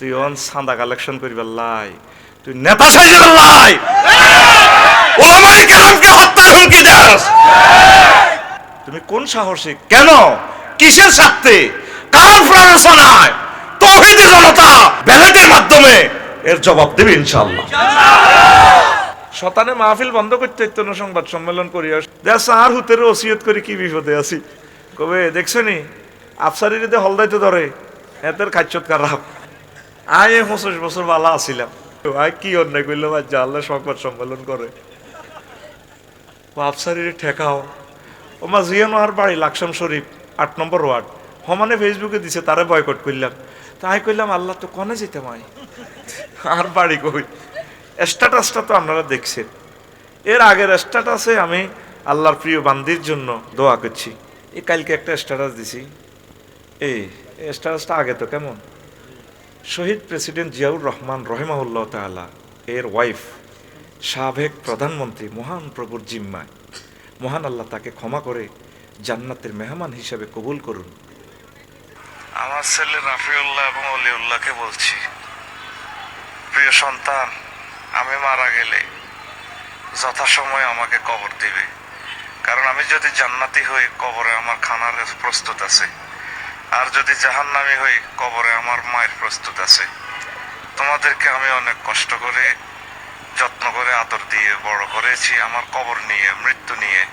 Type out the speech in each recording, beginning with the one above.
তুই অন সাদা কালেকশন করি লাই। তুই নেতা সাইজে লাই। ওলামাই কেরামকে হত্যার হুমকি দাস। তুমি কোন সাহসে? কেন? কিসের স্বার্থে? কার প্ররোচনায় তৌহিদি জনতা ব্যালেটের মাধ্যমে এর জবাব দেবে ইনশাআল্লাহ। শতানে মাহফিল বন্ধ করতে হইতো সংবাদ সম্মেলন করি দেখ আর হুতের ওসিয়ত করি কি বিপদে আছি। কবে দেখছনি আফসারিতে হলদাইতে ধরে এদের খাচ্ছত খারাপ আয় এ পঁচিশ বছর বালা আছিলাম। আয় কি অন্যায় করল বা জানলে সংবাদ সম্মেলন করে। আফসারিরে ঠেকাও। ও মা জিয়ানো আর বাড়ি, লাকসাম শরীফ, আট নম্বর ওয়ার্ড। সমানে ফেসবুকে দিছে, তারে বয়কট করলাম। তাই কইলাম, আল্লাহ তো কনে যেতে মাই আর বাড়ি কই? স্ট্যাটাসটা তো আপনারা দেখছেন। এর আগের স্ট্যাটাসে আমি আল্লাহর প্রিয় বান্দির জন্য দোয়া করছি। এই কালকে একটা স্ট্যাটাস দিছি। এই স্ট্যাটাসটা আগে তো কেমন? শহীদ প্রেসিডেন্ট জিয়াউর রহমান রহেমাউল্লাহ তাআলা, এর ওয়াইফ, সাবেক প্রধানমন্ত্রী মহান প্রভুর জিম্মায়। মহান আল্লাহ তাকে ক্ষমা করে জান্নাতের মেহমান হিসেবে কবুল করুন। আমার ছেলে রাফিউল্লাহ এবং অলিউল্লাহকে বলছি, প্রিয় সন্তান, আমি মারা গেলে যথাসময়ে আমাকে কবর দিবে। কারণ আমি যদি জান্নাতি হই, কবরে আমার খানার প্রস্তুত আছে। আর যদি জাহান্নামি হই, কবরে আমার মায়ের প্রস্তুত আছে। তোমাদেরকে আমি অনেক কষ্ট করে, যত্ন করে, আদর দিয়ে বড় করেছি, আমার কবর নিয়ে, মৃত্যু নিয়ে।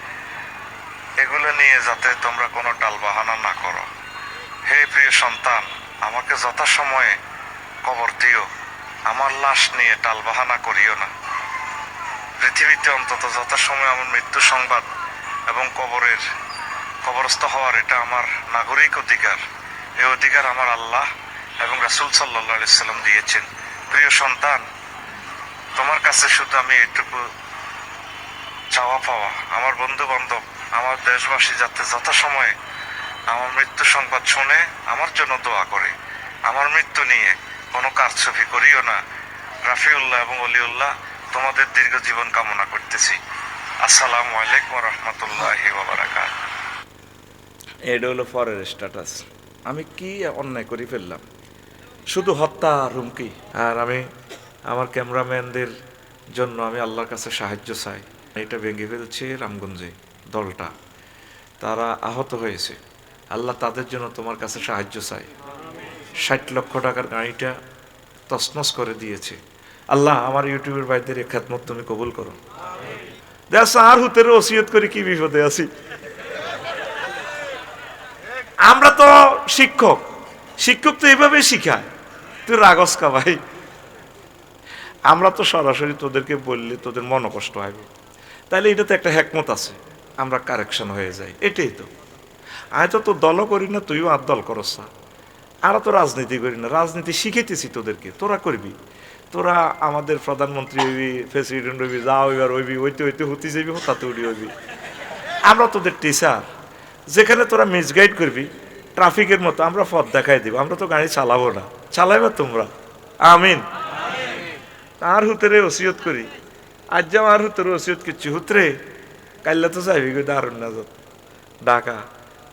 এগুলো নিয়ে যাতে তোমরা কোনো টালবাহানা না করো। হে প্রিয় সন্তান, আমাকে যথাসময়ে কবর দিও। আমার লাশ নিয়ে টালবাহানা করিও না। পৃথিবীতে অন্তত যথাসময়ে আমার মৃত্যু সংবাদ এবং কবরের কবরস্থ হওয়ার এটা আমার নাগরিক অধিকার। এই অধিকার আমার আল্লাহ এবং রাসুল সাল্লাম দিয়েছেন। প্রিয় সন্তান, তোমার কাছে শুধু আমি এটুকু চাওয়া পাওয়া। আমার বন্ধু বান্ধব আমার দেশবাসী যাতে যথাসময়ে আমার মৃত্যু সংবাদ শুনে আমার জন্য দোয়া করে। আমার মৃত্যু নিয়ে কোনো কারছবি করিও না। রাফিউল্লাহ এবং অলিউল্লাহ, তোমাদের দীর্ঘ জীবন কামনা করতেছি। আসসালামু আলাইকুম রহমতুল্লাহ বাবারাকাত এটা হলো পরের স্ট্যাটাস আমি কি অন্যায় করে ফেললাম? শুধু হত্যা হুমকি? আর আমি আমার ক্যামেরাম্যানদের জন্য আমি আল্লাহর কাছে সাহায্য চাই। এটা ভেঙে ফেলছে রামগঞ্জে দলটা। তারা আহত হয়েছে। আল্লাহ তাদের জন্য তোমার কাছে সাহায্য চাই। ষাট লক্ষ টাকার গাড়িটা তসনস করে দিয়েছে। আল্লাহ আমার ইউটিউবের ভাইদের এই খেদমত তুমি কবুল করো। দেখ আর হুতের ওসিয়ত করে কি বিপদে আছি? আমরা তো শিক্ষক। শিক্ষক তো এইভাবে শিখায়। তুই রাগস কা ভাই? আমরা তো সরাসরি তোদেরকে বললে তোদের মন কষ্ট হবে তাহলে এটা তো একটা হ্যাকমত আছে। আমরা কারেকশন হয়ে যাই। এটাই তো। আমি তো তোর দলও করি না, তুইও আর দল করস না। আমরা তো রাজনীতি করি না। রাজনীতি শিখাইতেছি তোদেরকে। তোরা করবি। তোরা আমাদের প্রধানমন্ত্রী হইবি প্রেসিডেন্ট হইবি যা হইবার হইবি ওইতে ওইতে হতে যাবি হতাতে উড়ি হইবি। আমরা তোদের টিচার যেখানে তোরা মিসগাইড করবি ট্রাফিকের মতো আমরা পথ দেখাই দিব। আমরা তো গাড়ি চালাবো না। চালাইবা তোমরা। আমিন। আর হুতরে ওসিয়ত করি। আজ যাও আর হুতরে ওসিয়ত করছি হুতরে কাইলে তো যাইবি গো দারুণ না ঢাকা।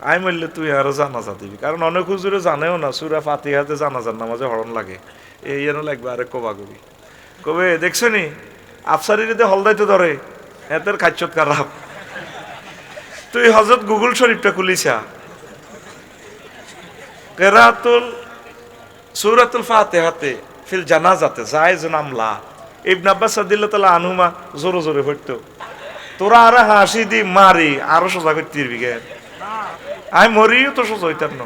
আই মরলে তুই আরও জানাজা দিবি। কারণ অনেক হুজুরে জানেও না, সুরা ফাতিহাতে জানাজার নামাজে হরণ লাগে। এই যেন লাগবে আরে কবা কবি। কবে, দেখছ নি? আফসারিতে হলদাইতে ধরে। এদের খাচ্ছত খারাপ তুই হজরত গুগল শরীফটা খুলিছা। কেরাতুল, সুরাতুল ফাতেহাতে ফিল জানাজাতে জায়েজ নামলা ইবনে আব্বাস সাদিল্লাহ আনহুমা জোরে জোরে হইতো। তোরা আরে হাসি দি মারি, আরও সোজা করতে গে আমি মরিও তো সোজা হইতাম না।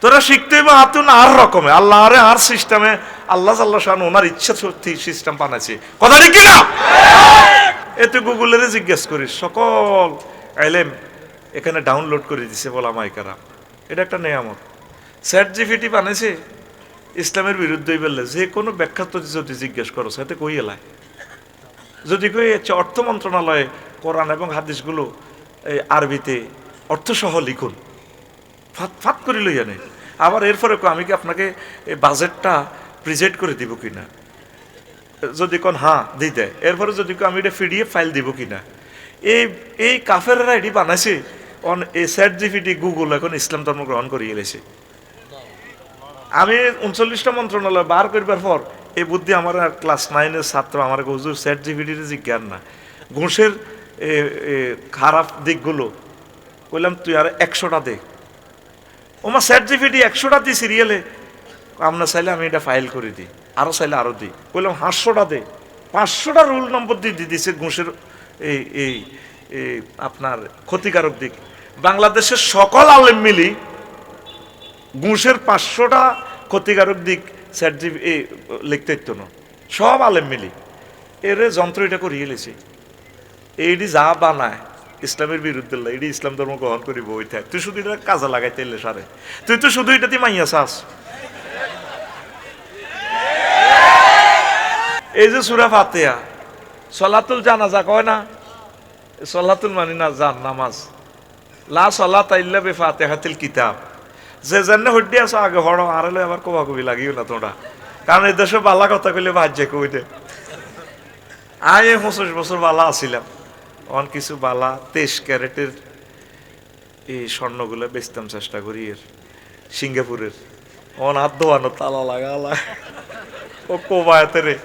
তোরা শিখতে হইবে আতুন আর রকমে। আল্লাহ আরে আর সিস্টেমে আল্লাহ সাল্লাহ শান ওনার ইচ্ছা সত্যি সিস্টেম বানাইছে। কথা ঠিক কিনা? এ তুই গুগলের জিজ্ঞেস করিস সকল এলেম এখানে ডাউনলোড করে দিছে বলা মাইকারা এটা একটা নেয়ামত। স্যাট জিপিটি বানাইছে, ইসলামের বিরুদ্ধে বললে, যে কোনো ব্যাখ্যা তো যদি জিজ্ঞেস করো সাথে কই এলায় যদি কই হচ্ছে অর্থ মন্ত্রণালয়ে কোরআন এবং হাদিসগুলো এই আরবিতে অর্থসহ লিখুন। ফাত ফাত করে লইয়া নেই। আবার এরপরে আমি কি আপনাকে এই বাজেটটা প্রেজেন্ট করে দিব কিনা? যদি কোন হ্যাঁ দেয় এরপরে যদি আমি এটা পিডিএফ ফাইল দিব কিনা? এই এই কাফেররা এটি বানাইছে অন এই স্যাট জিপিটি গুগল এখন ইসলাম ধর্ম গ্রহণ করিয়ে এলেছে আমি উনচল্লিশটা মন্ত্রণালয় বার করবার পর, এই বুদ্ধি আমার ক্লাস নাইনের ছাত্র, আমার হুজুর স্যাট জিবিডির জিজ্ঞান না। ঘুষের খারাপ দিকগুলো, কইলাম, তুই আর একশোটা দে। ওমা স্যাট জিবিডি একশোটা দিই সিরিয়ালে আপনার চাইলে আমি এটা ফাইল করে দিই। আরও চাইলে আরও দিই। বললাম পাঁচশোটা দে। পাঁচশোটা রুল নম্বর দিয়ে দিয়ে দিছে ঘুষের এই এই আপনার ক্ষতিকারক দিক। বাংলাদেশের সকল আলেম মিলি ঘুষের পাঁচশোটা ক্ষতিকারক দিক স্যার জি এই লিখতে ইত্য সব আলেম মিলি। এর যন্ত্র এটা করিয়ে লেছি। এইটি যা বানায়, ইসলামের বিরুদ্ধে এটি ইসলাম ধর্ম গ্রহণ করিব ওইটা তুই শুধু এটা কাজে লাগাইতে এলে সারে। তুই তো শুধু এটা তুই মাইয়া চাস। এই যে সুরা ফাতেয়া সলাতুল জানাজা কয় না? সলাতুল মানি না, জান, নামাজ। লা সলাত ইল্লা বে ফাতিহাতিল কিতাব। যে জন্য হড্ডি আছো, আগে হড় আবার কোবা কবি লাগিও না তোমরা। কারণ এই দেশে বালা কথা কইলে ভাজ্যে কইতে। এই পঁচিশ বছর বালা আছিলাম। অন কিছু বালা, তেইশ ক্যারেটের এই স্বর্ণগুলো বেচতাম চেষ্টা করি এর, সিঙ্গাপুরের। অন হাত তালা লাগালা ও কোবায়াতে রে।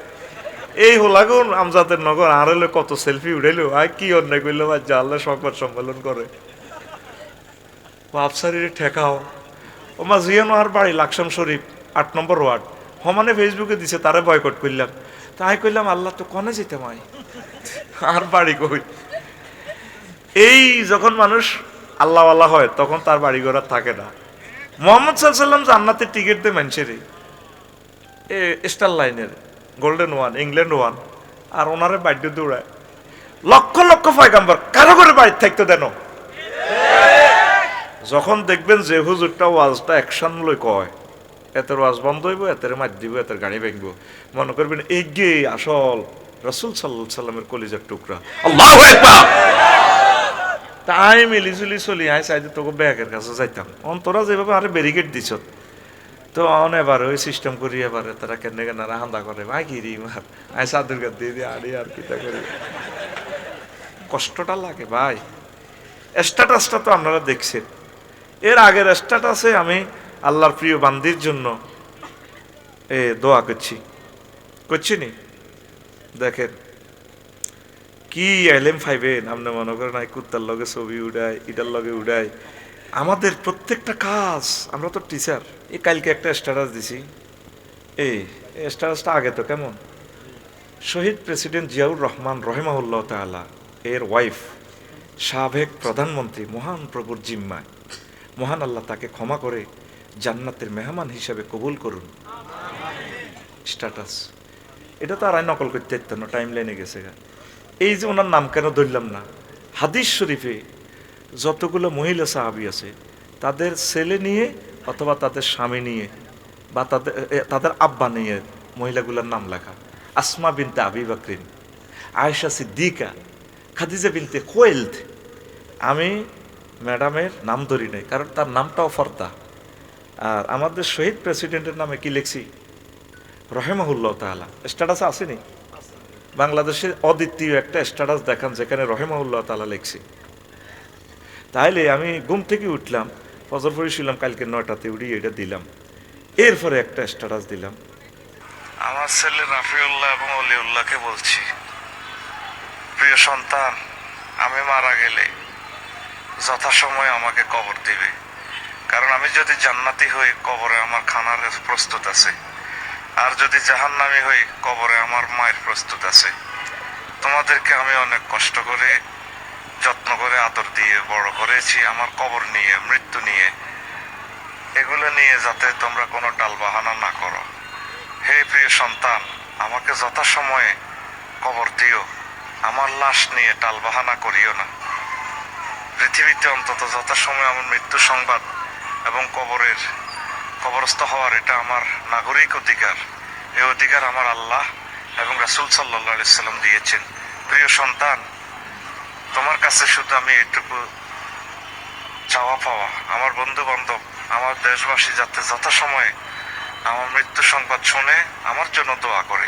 এই হোলাগুন আমজাদের নগর, আর হলে কত সেলফি উঠাইলো আয় কি অন্যায় করল বা জানলে সংবাদ সম্মেলন করে। বাপসারিরে ঠেকাও। ও মা জিয়ানো আর বাড়ি, লাকসাম শরীফ, আট নম্বর ওয়ার্ড। সমানে ফেসবুকে দিছে, তারে বয়কট করলাম তাই কইলাম, আল্লাহ তো কনে যেতে মাই। আর বাড়ি কই? এই যখন মানুষ আল্লাহ আল্লাহ হয়, তখন তার বাড়ি ঘর থাকে না। মোহাম্মদ সাল্লাম জান্নাতের টিকিট দিয়ে মানুষেরই। এ, স্টার লাইনের। গোল্ডেন ওয়ান ইংল্যান্ড ওয়ান আর ওনারে বাড়িতে দৌড়ায়। লক্ষ লক্ষ পয়গাম্বর, কারও করে বাড়িতে থাকতে দেন যখন দেখবেন যে হুজুরটা ওয়াজটা অ্যাকশন লই কয়, এতের ওয়াজ বন্ধ হইব, এতের মার দিব, এতের গাড়ি ভেঙব। মনে করবেন, এই গে আসল রসুল সাল্লাহ সাল্লামের কলিজার টুকরা। আল্লাহ তাই মিলিজুলি চলি আই চাইতে তোকে ব্যাগের কাছে যাইতাম। অন্তরা যেভাবে আরে ব্যারিকেড দিছ তো অন এবার ওই সিস্টেম করি এবারে তারা কেনে কেন হান্দা করে? ভাই কি রি মার আই সাদুর গাদ দিয়ে দিয়ে আড়ি আর কিতা করি। কষ্টটা লাগে ভাই। স্ট্যাটাসটা তো আপনারা দেখছেন। এর আগের স্ট্যাটাসে আমি আল্লাহর প্রিয় বান্দির জন্য এ দোয়া করছি। করছি নি? দেখেন। কি এলএম ফাইভেন আপনি মনে করেন কুত্তার লগে ছবি উড়ায়, ইটার লগে উড়ায়। আমাদের প্রত্যেকটা কাজ, আমরা তো টিচার এই কালকে একটা স্ট্যাটাস দিছি। এই স্ট্যাটাসটা আগে তো কেমন? শহীদ প্রেসিডেন্ট জিয়াউর রহমান রহেমাউল্লাহ তাআলা, এর ওয়াইফ সাবেক প্রধানমন্ত্রী মহান প্রভুর জিম্মায়। মহান আল্লাহ তাকে ক্ষমা করে জান্নাতের মেহমান হিসাবে কবুল করুন। স্ট্যাটাস এটা তো আর নকল করতে পারতো না টাইম লাইনে গেছে। এই যে ওনার নাম কেন ধরলাম না? হাদিস শরীফে যতগুলো মহিলা সাহাবি আছে তাদের ছেলে নিয়ে অথবা তাদের স্বামী নিয়ে বা তাদের তাদের আব্বা নিয়ে মহিলাগুলোর নাম লেখা। আসমা বিনতে আবি বাকরিন, আয়েশা সিদ্দিকা, খাদিজা বিনতে কোয়েলথ। আমি ম্যাডামের নাম ধরি নাই, কারণ তার নামটাও ফর্দা। আর আমাদের শহীদ প্রেসিডেন্টের নামে কি লিখছি? রহেমাহুল্লাহ তাআলা। স্ট্যাটাস আসেনি? বাংলাদেশের অদ্বিতীয় একটা স্ট্যাটাস দেখান যেখানে রহেমাউল্লাহ তালা লিখছি। তাইলে আমি ঘুম থেকে উঠলাম ফজর পড়েছিলাম কালকে নয়টাতে উঠি এটা দিলাম। এরপরে একটা স্ট্যাটাস দিলাম। আমার ছেলে রাফিউল্লাহ এবং অলিউল্লাহকে বলছি, প্রিয় সন্তান, আমি মারা গেলে যথাসময়ে আমাকে কবর দিবে। কারণ আমি যদি জান্নাতি হই, কবরে আমার খানার প্রস্তুত আছে। আর যদি জাহান্নামি হই, কবরে আমার মায়ের প্রস্তুত আছে। তোমাদেরকে আমি অনেক কষ্ট করে যত্ন করে, আদর দিয়ে বড় করেছি, আমার কবর নিয়ে, মৃত্যু নিয়ে। এগুলো নিয়ে যাতে তোমরা কোনো টালবাহানা না করো। হে প্রিয় সন্তান, আমাকে যথাসময়ে কবর দিও। আমার লাশ নিয়ে টালবাহানা করিও না। পৃথিবীতে অন্তত যথাসময়ে আমার মৃত্যু সংবাদ এবং কবরের কবরস্থ হওয়ার এটা আমার নাগরিক অধিকার। এই অধিকার আমার আল্লাহ এবং রাসুল সাল্লাহ সাল্লাম দিয়েছেন। প্রিয় সন্তান তোমার কাছে শুধু আমি এটুকু চাওয়া পাওয়া। আমার বন্ধু বান্ধব আমার দেশবাসী যাতে যথাসময়ে আমার মৃত্যু সংবাদ শুনে আমার জন্য দোয়া করে।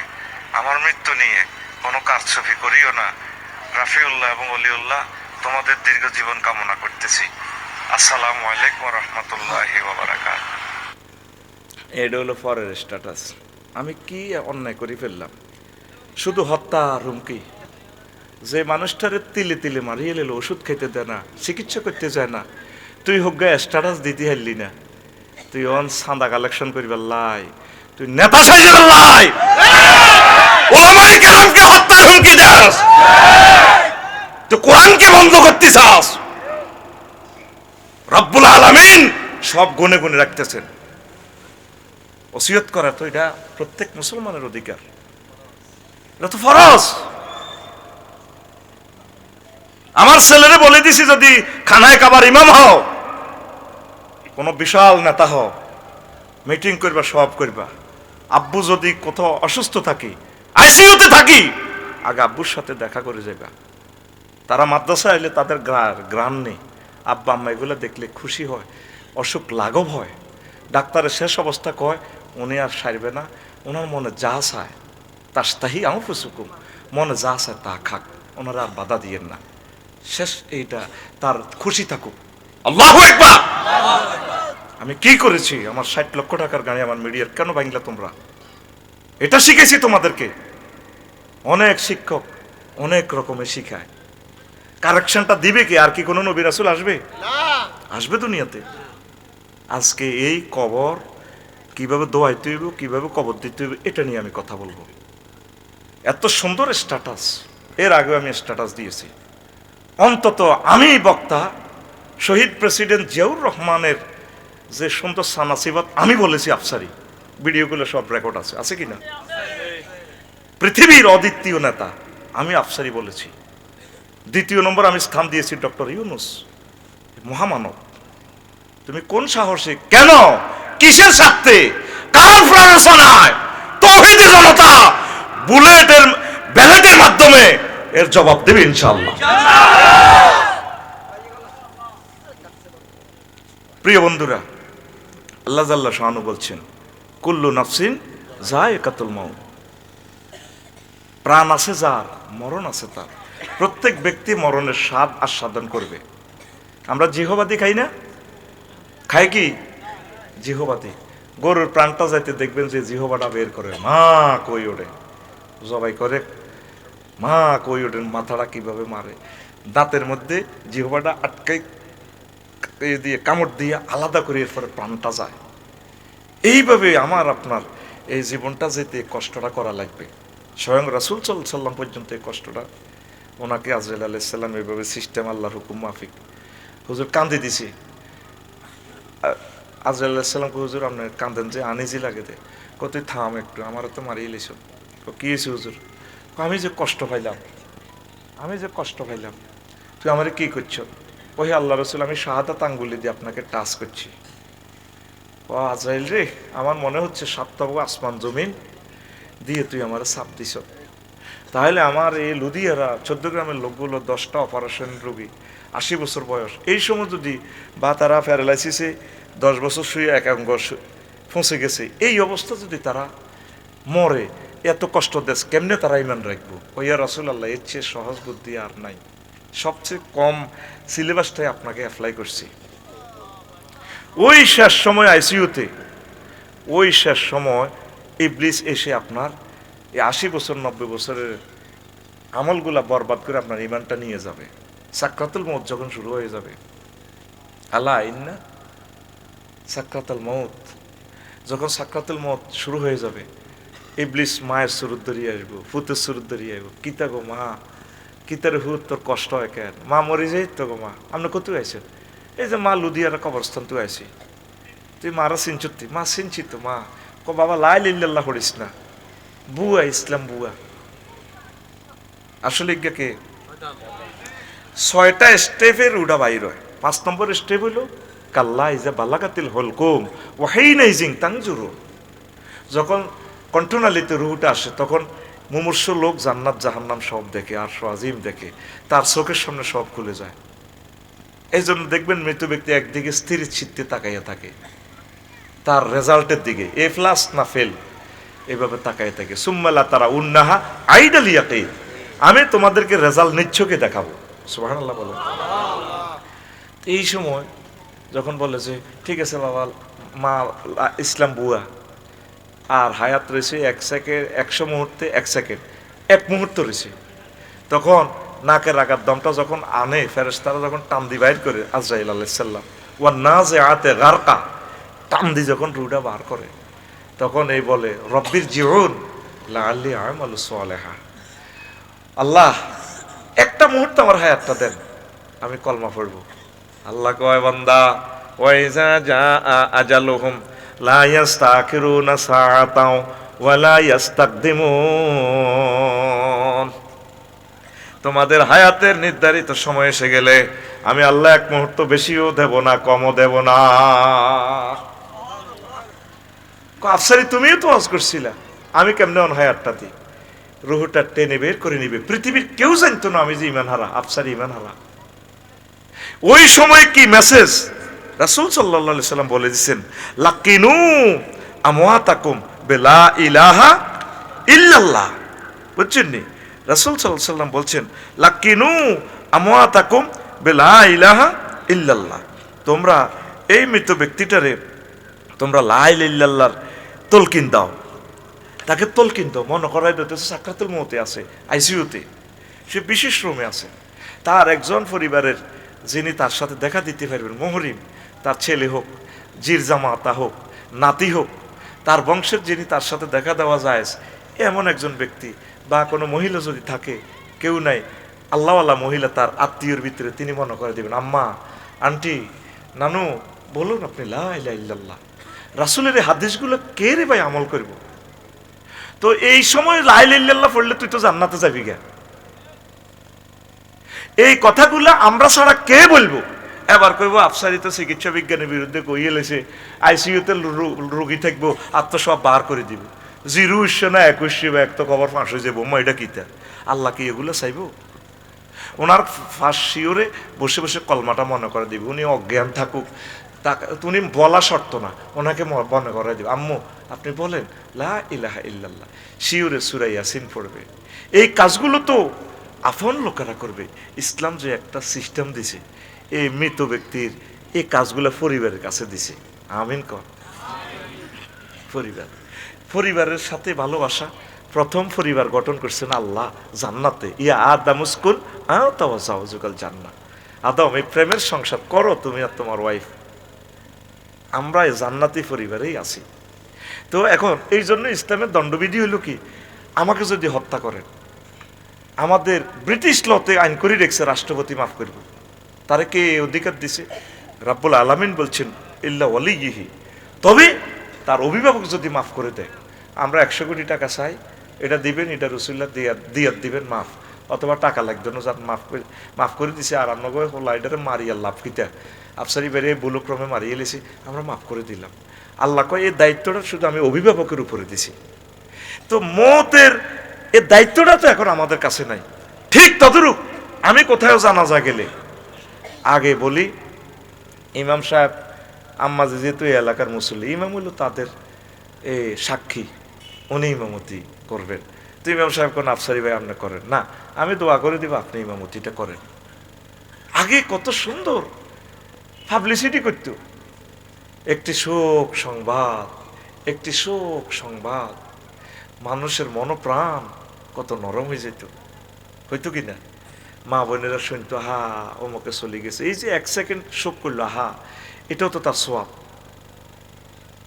আমার মৃত্যু নিয়ে কোনো কারছবি করিও না। রাফিউল্লাহ এবং অলিউল্লাহ, তোমাদের দীর্ঘ জীবন কামনা করতেছি। আসসালামু আলাইকুম রহমতুল্লাহ বাবারাকাত এটা হলো পরের স্ট্যাটাস আমি কি অন্যায় করে ফেললাম? শুধু হত্যা আর হুমকি? যে মানুষটারে তিলে তিলে মারিয়ে এলো ওষুধ খেতে দেয় না, চিকিৎসা করতে যায় না। তুই হোক গে স্ট্যাটাস দিতে হারলি না। তুই অন সান্দা কালেকশন করিবার লাই। তুই নেতা সাইজের লাই। হত্যার হুমকি তুই কোরআনকে বন্ধ করতে চাস। রব্বুল আলামিন সব গুনে গুনে রাখতেছেন। ওসিয়ত করা তো এটা প্রত্যেক মুসলমানের অধিকার। এটা তো ফরজ। আমার ছেলেরে বলে দিছি যদি খানায় কাবার ইমাম হও, কোন বিশাল নেতা হও, মিটিং করবা সব করবা। আব্বু যদি কোথাও অসুস্থ থাকি, আইসিইউতে থাকি, আগে আব্বুর সাথে দেখা করে যাবা তারা মাদ্রাসা এলে তাদের গ্রান নেই। আব্বা, আম্মা এগুলো দেখলে খুশি হয়, অসুখ লাঘব হয়। ডাক্তারের শেষ অবস্থা কয়, উনি আর সারবে না ওনার মনে যা চায় তার তাহি আউফুসুকুম মনে যা চায় তা খাক ওনারা আর বাধা দিয়েন না। শেষ এইটা তার খুশি থাকুক। আল্লাহ একবার আমি কি করেছি? আমার ষাট লক্ষ টাকার গাড়ি আমার মিডিয়ার কেন ভাঙলা তোমরা? এটা শিখেছি তোমাদেরকে। অনেক শিক্ষক অনেক রকমের শিখায়। কারেকশনটা দিবে কি? আর কি কোনো নবী রাসুল আসবে? আসবে দুনিয়াতে। আজকে এই কবর কীভাবে দোয়াইতে হইব কীভাবে কবর দিতে হইব এটা নিয়ে আমি কথা বলব। এত সুন্দর স্ট্যাটাস এর আগে আমি স্ট্যাটাস দিয়েছি। অন্তত আমি বক্তা, শহীদ প্রেসিডেন্ট জিয়াউর রহমানের যে সুন্দর সানাসিবাদ আমি বলেছি আফসারি, ভিডিওগুলো সব রেকর্ড আছে। আছে কি না পৃথিবীর অদ্বিতীয় নেতা আমি আফসারি বলেছি। দ্বিতীয় নম্বর আমি স্থান দিয়েছি ডক্টর ইউনুস, মহামানব। তুমি কোন সাহসে? কেন? কিসের স্বার্থে? কার প্ররোচনায় তৌহিদি জনতা, বুলেটের, ব্যালেটের মাধ্যমে এর জবাব দেবে ইনশাআল্লাহ। প্রিয় বন্ধুরা, আল্লাহ জাল্লা শাহানু বলছেন, কুল্লু নাফসিন যায় একাতুল মাউ প্রাণ আছে যার, মরণ আছে তার। প্রত্যেক ব্যক্তি মরণের স্বাদ আস্বাদন করবে। আমরা জিহবাদি খাই না? খাই কি? জিহবাদি। গরুর প্রাণটা যাইতে দেখবেন যে জিহবাটা বের করে, মা কই ওড়ে জবাই করে মা কই ওঠেন, মাথাটা কীভাবে মারে? দাঁতের মধ্যে জিহবাটা আটকাই দিয়ে কামড় দিয়ে আলাদা করে এরপরে প্রাণটা যায়। এইভাবে আমার আপনার এই জীবনটা যেতে কষ্টটা করা লাগবে। স্বয়ং রাসুল সাল্লাম পর্যন্ত এই কষ্টটা ওনাকে আজরাইল আলাইসাল্লাম এইভাবে সিস্টেম আল্লাহর হুকুম মাফিক। হুজুর কান্দি দিছি। আজরাইল আলাইসাল্লামকে হুজুর আপনার কান্দেন যে, আনিজি লাগে দে। কত থাম একটু, আমারও তো মারিয়ে লিস কি হয়েছে হুজুর? আমি যে কষ্ট পাইলাম, আমি যে কষ্ট পাইলাম। তুই আমার কি করছ? ওই আল্লাহ রসুল, আমি শাহাদাত আঙ্গুলি দিয়ে আপনাকে টাচ করছি। ও আজরাইল রে, আমার মনে হচ্ছে সপ্তাহ আসমান জমিন দিয়ে তুই আমার সাপ দিছ। তাহলে আমার এই লুধিয়ারা, চোদ্দ গ্রামের লোকগুলো দশটা অপারেশন রোগী, আশি বছর বয়স, এই সময় যদি বা তারা প্যারালাইসিসে দশ বছর শুয়ে এক অঙ্গ ফসে গেছে, এই অবস্থা যদি তারা মরে এত কষ্ট দেশ, কেমনে তারা ইমান রাখব? ওইয়া রসুল আল্লাহ এর চেয়ে সহজ বুদ্ধি আর নাই। সবচেয়ে কম সিলেবাসটাই আপনাকে অ্যাপ্লাই করছি। ওই শেষ সময় আইসিইউতে ওই শেষ সময় এই ইবলিস এসে আপনার এই আশি বছর, নব্বই বছরের আমলগুলা বরবাদ করে আপনার ইমানটা নিয়ে যাবে। সাক্রাতুল মত যখন শুরু হয়ে যাবে। আল্লাহ ইন্না সাক্রাতুল মত যখন সাক্রাতুল মত শুরু হয়ে যাবে ইবলিস মায়ের সুরত ধরিয়ে আসব ফুতের সুরত ধরিয়ে আসব। কিতা গো মা? কিতার হুত তোর কষ্ট হয় কেন? মা মরে যাই তো গো মা। আপনি কত আইছেন? এই যে মা লুধিয়ারা কবরস্থান তুই আইসি তুই মারা চিনচুতি মা চিনছি তো মা। ক বাবা লাই লিল্লাল্লাহ করিস না। বুয়া, ইসলাম বুয়া। আসলে কে? ছয়টা স্টেপের উডা বাইর হয়। পাঁচ নম্বর স্টেপ হইল, কাল্লা ইজা বালাকাতিল হলকুম ওয়াহাই নাইজিং তাংজুরু যখন কণ্ঠনালীতে রুহুটা আসে, তখন মুমূর্ষ লোক জান্নাত জাহান্নাম সব দেখে আর আজিম দেখে, তার চোখের সামনে সব খুলে যায়। এই জন্য দেখবেন মৃত ব্যক্তি একদিকে স্থির চিত্তে তাকাইয়া থাকে, তার রেজাল্টের দিকে, এ প্লাস না ফেল, এভাবে তাকাই থাকে। সুম্মালা তারা উন্নাহা আইডাল আইডালিয়াকে আমি তোমাদেরকে রেজাল্ট নিচ্ছকে দেখাবো। সুবহানাল্লাহ বলে এই সময় যখন বলে যে, ঠিক আছে বাবা, মা, ইসলাম বুয়া আর হায়াত রয়েছে এক সেকেন্ড, একশো মুহূর্তে এক সেকেন্ড, এক মুহূর্ত রয়েছে। তখন নাকের আগার দমটা যখন আনে, ফেরেশতারা যখন টান দি বাইর করে, আজরাইল আলাইসাল্লাম ওয়া না যে আতে গারকা, টান দি যখন রুটা বার করে, তখন এই বলে, রব্বির জীবন লাল্লি আমালু সোয়ালেহা আল্লাহ, একটা মুহূর্ত আমার হায়াতটা দেন, আমি কলমা পড়ব। আল্লাহ কয়, বান্দা ওয়াইজা যা আজালুহুম লা ইয়াস্তাকদিমুন তোমাদের হায়াতের নির্ধারিত সময় এসে গেলে আমি আল্লাহ এক মুহূর্ত বেশিও দেব না, কমও দেব না। আফসারি, তুমিও তো ওয়াজ করছিলা। আমি কেমনে অন হায়াতটা দিই? রুহুটা টেনে বের করে নিবে। পৃথিবীর কেউ জানতো না আমি যে ইমান হারা, আফসারি ইমান হারা। ওই সময় কি মেসেজ রাসূল আলাইহি সাল্লাম বলে দিয়েছেন লাকিনু আমওয়াতাকুম বিলা ইলাহা ইল্লাল্লাহ। বুঝছেন নি রাসূল সাল্লাল্লাহু সাল্লাম বলছেন, লাকিনু আমওয়াতাকুম বিলা ইলাহা ইল্লাল্লাহ। তোমরা, এই মৃত ব্যক্তিটারে তোমরা লা ইলাহা ইল্লাল্লাহর তলকিন দাও। তাকে তলকিন দাও, মনে করাই দিতেছে সাক্ষাতুল মতে আছে, আইসিইউতে। সে বিশেষ রুমে আছে। তার একজন পরিবারের যিনি তার সাথে দেখা দিতে পারবেন, মহরিম। তার ছেলে হোক জির জামাতা হোক, নাতি হোক, তার বংশের যিনি তার সাথে দেখা দেওয়া যায় এমন একজন ব্যক্তি বা কোনো মহিলা যদি থাকে, কেউ নাই, আল্লাহওয়ালা মহিলা তার আত্মীয়র ভিতরে তিনি মনে করে দেবেন, আম্মা, আন্টি, নানু, বলুন আপনি, লা ইলাহা ইল্লাল্লাহ, রাসুলের এই হাদিসগুলো কে রে ভাই আমল করব? তো এই সময় লাইল ইল্লাল্লাহ পড়লে তুই তো জান্নাতে যাবি গা। এই কথাগুলো আমরা ছাড়া কে বলব? এবার কইব আফসারিত চিকিৎসা বিজ্ঞানের বিরুদ্ধে কইয়ে লেছে, আইসিইউতে রোগী থাকব আর তো সব বার করে দিব। জিরো উৎসে না, একুশে বা এক তো খবর ফাঁস হয়ে যাব মা, এটা কিতা আল্লাহ কি এগুলো চাইব? ওনার ফাঁস শিওরে বসে বসে কলমাটা মনে করে দিবে, উনি অজ্ঞান থাকুক। তাকে, উনি বলা শর্ত না, ওনাকে মনে করে দিবে, আম্মু, আপনি বলেন, লা ইলাহা ইল্লাল্লাহ, শিওরে সুরাই ইয়াসিন পড়বে। এই কাজগুলো তো আফন লোকেরা করবে, ইসলাম যে একটা সিস্টেম দিছে এই মৃত ব্যক্তির এই কাজগুলো পরিবারের কাছে দিছে। আমিন কর পরিবার। পরিবারের সাথে ভালোবাসা। প্রথম পরিবার গঠন করছেন আল্লাহ জান্নাতে। ইয়া আদামুস্কুল আও তাওয়া জাওজুকাল জান্নাত আদম, এই প্রেমের সংসার করো তুমি আর তোমার ওয়াইফ আমরা এই জান্নাতি পরিবারেই আছি। তো এখন এই জন্য ইসলামের দণ্ডবিধি হলো কি? আমাকে যদি হত্যা করেন, আমাদের ব্রিটিশ লতে আইন করে রেখেছে, রাষ্ট্রপতি মাফ করবে। তারে কে অধিকার দিছে। রাব্বুল আলামিন বলছেন, ইল্লা ওয়ালিহি তবে তার অভিভাবক যদি মাফ করে দেয়, আমরা একশো কোটি টাকা চাই, এটা দিবেন, এটা রসুল্লাহ দিয়া দিয়াত দিবেন, মাফ। অথবা টাকা লাগবে না যার মাফ করে মাফ করে দিছে, আর আমরা কই হলো এটারে মারিয়া লাভ কিতা আফসারি বেড়ে বুলক্রমে মারিয়ে এলেছি আমরা মাফ করে দিলাম। আল্লাহ কয় এই দায়িত্বটা শুধু আমি অভিভাবকের উপরে দিছি। তো মতের, এ দায়িত্বটা তো এখন আমাদের কাছে নাই। ঠিক তদরূপ, আমি কোথাও জানাজা গেলে আগে বলি, ইমাম সাহেব, আম্মা যে যেহেতু এলাকার মুসল্লি, ইমাম হলো তাদের, এ, সাক্ষী, উনি ইমামতি করবেন। তো ইমাম সাহেব কোন আফসারি ভাই আপনি করেন? না, আমি দোয়া করে দিব, আপনি ইমামতিটা করেন। আগে কত সুন্দর পাবলিসিটি করত। একটি শোক সংবাদ, একটি শোক সংবাদ। মানুষের মনপ্রাণ কত নরম হয়ে যেত। হইতো কি না? মা বোনেরা শুনতো, হা, অমুকে চলে গেছে। এই যে এক সেকেন্ড শোক করল হা এটাও তো তার সোয়াব।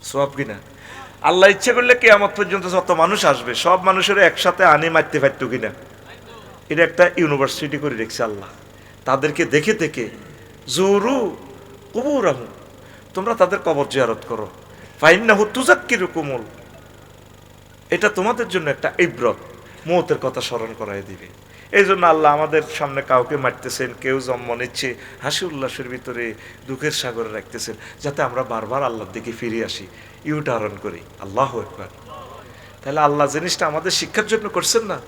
সোয়াব কিনা? আল্লাহ ইচ্ছে করলে কে আমার পর্যন্ত যত মানুষ আসবে, সব মানুষের একসাথে আনি মারতে পারতো কিনা? এটা একটা ইউনিভার্সিটি করে রেখেছে আল্লাহ। তাদেরকে দেখে দেখে, জোরু কবুর তোমরা তাদের কবর জিয়ারত করো। ফাইন না হুতুজাক্কির কুমল এটা তোমাদের জন্য একটা ইব্রত। মৌতের কথা স্মরণ করাই দিবে। এই জন্য আল্লাহ আমাদের সামনে কাউকে মারতেছেন, কেউ জন্ম নিচ্ছে, হাসি উল্লাসের ভিতরে দুঃখের সাগরে রাখতেছেন, যাতে আমরা বারবার আল্লাহর দিকে ফিরে আসি। ইউটারণ করি, আল্লাহ একবার তাহলে আল্লাহ জিনিসটা আমাদের শিক্ষার জন্য করছেন না?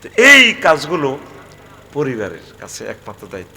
তো এই কাজগুলো পরিবারের কাছে একমাত্র দায়িত্ব।